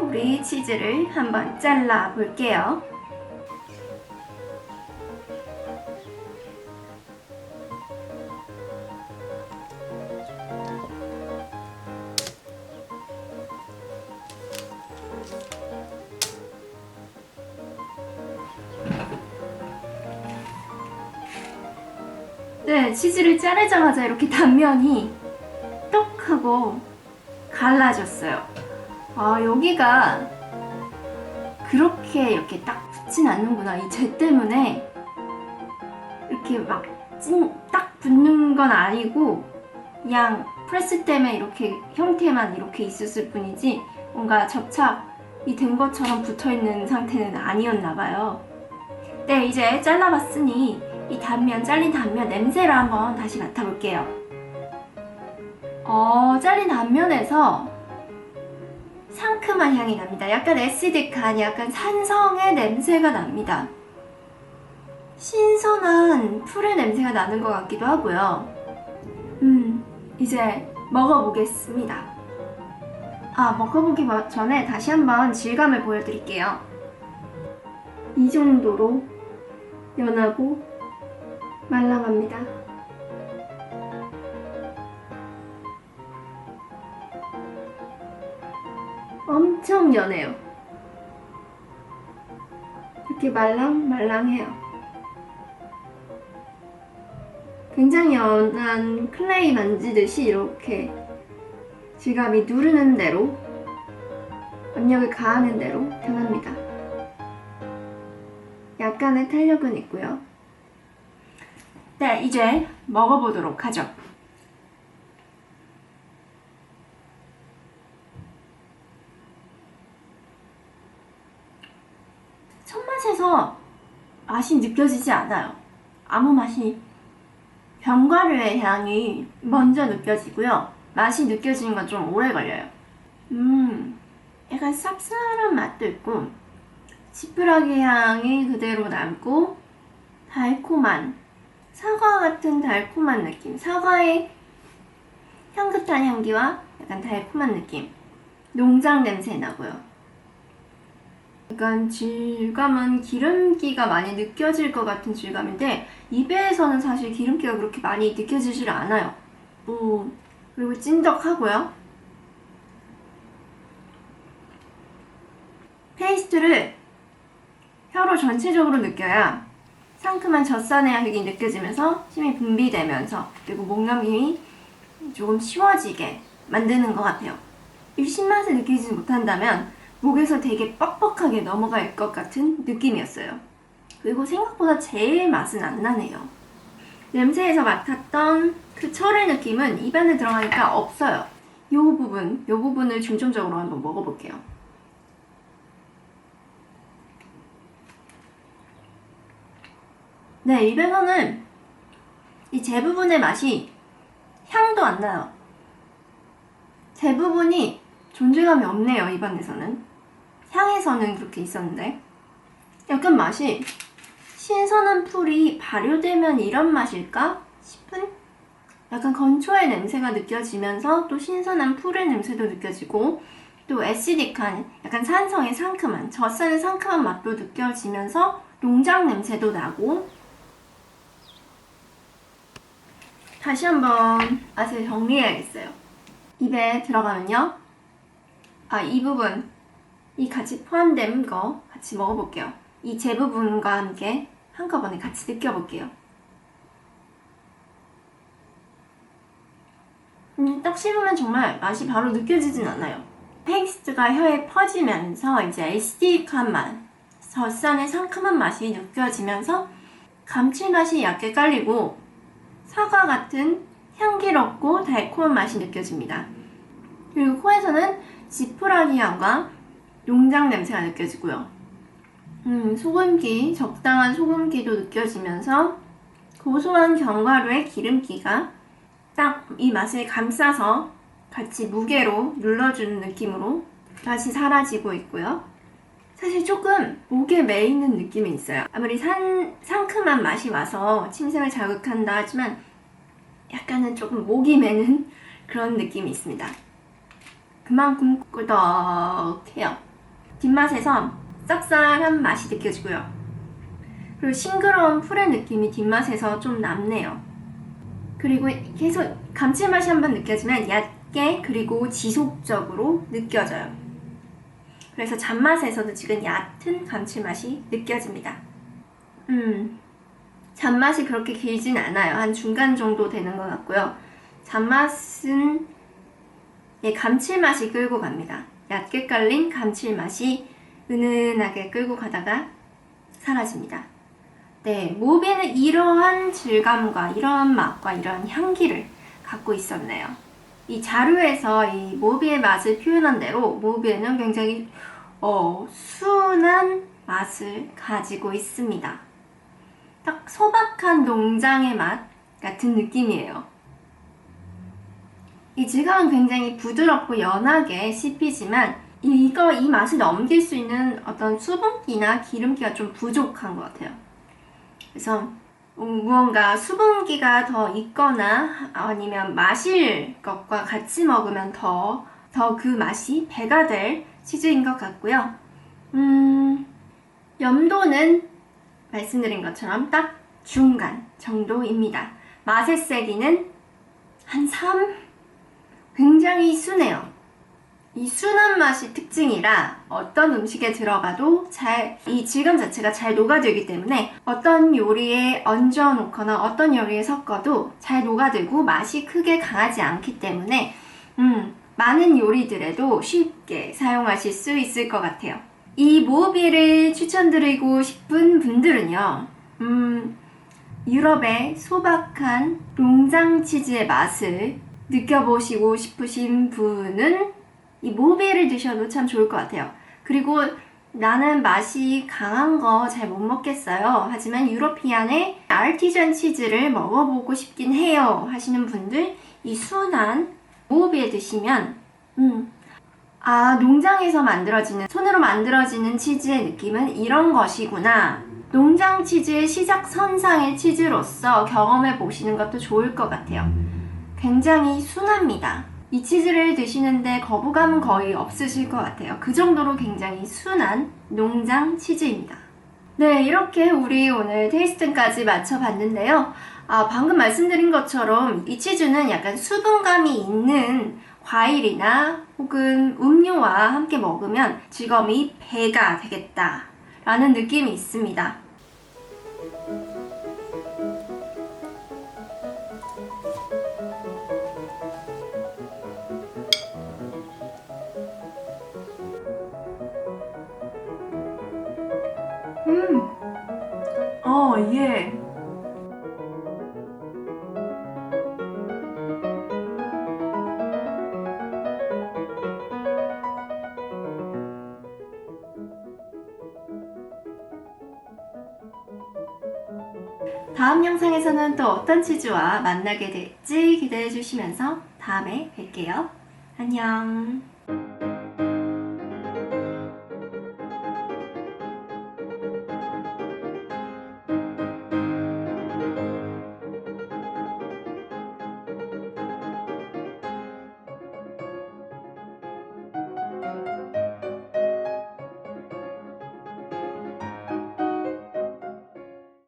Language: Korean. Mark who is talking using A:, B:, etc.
A: 우리 치즈를 한번 잘라 볼게요. 네, 치즈를 자르자마자 이렇게 단면이 똑 하고 갈라졌어요. 아, 여기가 그렇게 이렇게 딱 붙진 않는구나. 이 재 때문에 이렇게 막 찐, 딱 붙는 건 아니고 그냥 프레스 때문에 이렇게 형태만 이렇게 있었을 뿐이지 뭔가 접착이 된 것처럼 붙어 있는 상태는 아니었나 봐요. 네, 이제 잘라봤으니 이 단면, 잘린 단면 냄새를 한번 다시 맡아볼게요. 어, 잘린 단면에서 상큼한 향이 납니다. 약간 에시드한, 약간 산성의 냄새가 납니다. 신선한 풀의 냄새가 나는 것 같기도 하고요. 음, 이제 먹어보겠습니다. 아, 먹어보기 전에 다시 한번 질감을 보여드릴게요. 이 정도로 연하고 말랑합니다. 엄청 연해요. 이렇게 말랑말랑해요. 굉장히 연한 클레이 만지듯이 이렇게 지갑이 누르는 대로 압력을 가하는 대로 변합니다. 약간의 탄력은 있고요. 네, 이제 먹어보도록 하죠. 첫 맛에서 맛이 느껴지지 않아요. 아무 맛이 견과류의 향이 먼저 느껴지고요. 맛이 느껴지는 건 좀 오래 걸려요. 음, 약간 쌉쌀한 맛도 있고 지푸라기 향이 그대로 남고 달콤한 사과 같은 달콤한 느낌. 사과의 향긋한 향기와 약간 달콤한 느낌. 농장 냄새 나고요. 약간 질감은 기름기가 많이 느껴질 것 같은 질감인데 입에서는 사실 기름기가 그렇게 많이 느껴지질 않아요. 뭐 그리고 찐득하고요. 페이스트를 혀로 전체적으로 느껴야 상큼한 젖산의 향이 느껴지면서 침이 분비되면서 그리고 목넘김이 조금 쉬워지게 만드는 것 같아요. 이 신맛을 느끼지 못한다면 목에서 되게 뻑뻑하게 넘어갈 것 같은 느낌이었어요. 그리고 생각보다 제일 맛은 안 나네요. 냄새에서 맡았던 그 철의 느낌은 입안에 들어가니까 없어요. 이 부분, 이 부분을 중점적으로 한번 먹어볼게요. 네, 입에서는 이 재부분의 맛이 향도 안 나요. 재부분이 존재감이 없네요, 입안에서는. 향에서는 그렇게 있었는데. 약간 맛이 신선한 풀이 발효되면 이런 맛일까 싶은 약간 건초의 냄새가 느껴지면서 또 신선한 풀의 냄새도 느껴지고 또 애시딕한 약간 산성의 상큼한 젖산의 상큼한 맛도 느껴지면서 농장 냄새도 나고 다시 한번 맛을 정리해야겠어요. 입에 들어가면요. 아, 이 부분. 이 같이 포함된 거 같이 먹어볼게요. 이 재부분과 함께 한꺼번에 같이 느껴볼게요. 음, 딱 씹으면 정말 맛이 바로 느껴지진 않아요. 페이스트가 혀에 퍼지면서 이제 에스티한 맛, 젖산의 상큼한 맛이 느껴지면서 감칠맛이 얕게 깔리고 사과 같은 향기롭고 달콤한 맛이 느껴집니다. 그리고 코에서는 지푸라기 향과 농장 냄새가 느껴지고요. 음, 소금기, 적당한 소금기도 느껴지면서 고소한 견과류의 기름기가 딱 이 맛을 감싸서 같이 무게로 눌러주는 느낌으로 맛이 사라지고 있고요. 사실 조금 목에 메이는 느낌이 있어요. 아무리 산, 상큼한 맛이 와서 침샘을 자극한다 하지만 약간은 조금 목이 메는 그런 느낌이 있습니다. 그만큼 꾸덕해요. 뒷맛에서 쌉쌀한 맛이 느껴지고요. 그리고 싱그러운 풀의 느낌이 뒷맛에서 좀 남네요. 그리고 계속 감칠맛이 한번 느껴지면 얕게 그리고 지속적으로 느껴져요. 그래서 잔맛에서도 지금 얕은 감칠맛이 느껴집니다. 음, 잔맛이 그렇게 길진 않아요. 한 중간 정도 되는 것 같고요. 잔맛은 예, 감칠맛이 끌고 갑니다. 얕게 깔린 감칠맛이 은은하게 끌고 가다가 사라집니다. 네, 모비는 이러한 질감과 이러한 맛과 이러한 향기를 갖고 있었네요. 이 자료에서 이 모비의 맛을 표현한 대로 모비에는 굉장히 어, 순한 맛을 가지고 있습니다. 딱 소박한 농장의 맛 같은 느낌이에요. 이 질감은 굉장히 부드럽고 연하게 씹히지만 이거 이 맛을 넘길 수 있는 어떤 수분기나 기름기가 좀 부족한 것 같아요. 그래서 음, 무언가 수분기가 더 있거나 아니면 마실 것과 같이 먹으면 더 더 그 맛이 배가 될 치즈인 것 같고요. 음, 염도는 말씀드린 것처럼 딱 중간 정도입니다. 맛의 세기는 한 3? 굉장히 순해요. 이 순한 맛이 특징이라 어떤 음식에 들어가도 잘, 이 질감 자체가 잘 녹아들기 때문에 어떤 요리에 얹어 놓거나 어떤 요리에 섞어도 잘 녹아들고 맛이 크게 강하지 않기 때문에, 음, 많은 요리들에도 쉽게 사용하실 수 있을 것 같아요. 이 모비를 추천드리고 싶은 분들은요, 음, 유럽의 소박한 농장 치즈의 맛을 느껴보시고 싶으신 분은 이 모비를 드셔도 참 좋을 것 같아요. 그리고 나는 맛이 강한 거 잘 못 먹겠어요. 하지만 유로피안의 아르티잔 치즈를 먹어보고 싶긴 해요. 하시는 분들 이 순한 모비에 드시면 음, 아 농장에서 만들어지는 손으로 만들어지는 치즈의 느낌은 이런 것이구나. 농장 치즈의 시작 선상의 치즈로서 경험해 보시는 것도 좋을 것 같아요. 굉장히 순합니다. 이 치즈를 드시는데 거부감은 거의 없으실 것 같아요. 그 정도로 굉장히 순한 농장 치즈입니다. 네, 이렇게 우리 오늘 테이스팅까지 마쳐봤는데요. 아, 방금 말씀드린 것처럼 이 치즈는 약간 수분감이 있는 과일이나 혹은 음료와 함께 먹으면 즐거움이 배가 되겠다. 라는 느낌이 있습니다. 예. 다음 영상에서는 또 어떤 치즈와 만나게 될지 기대해 주시면서 다음에 뵐게요. 안녕.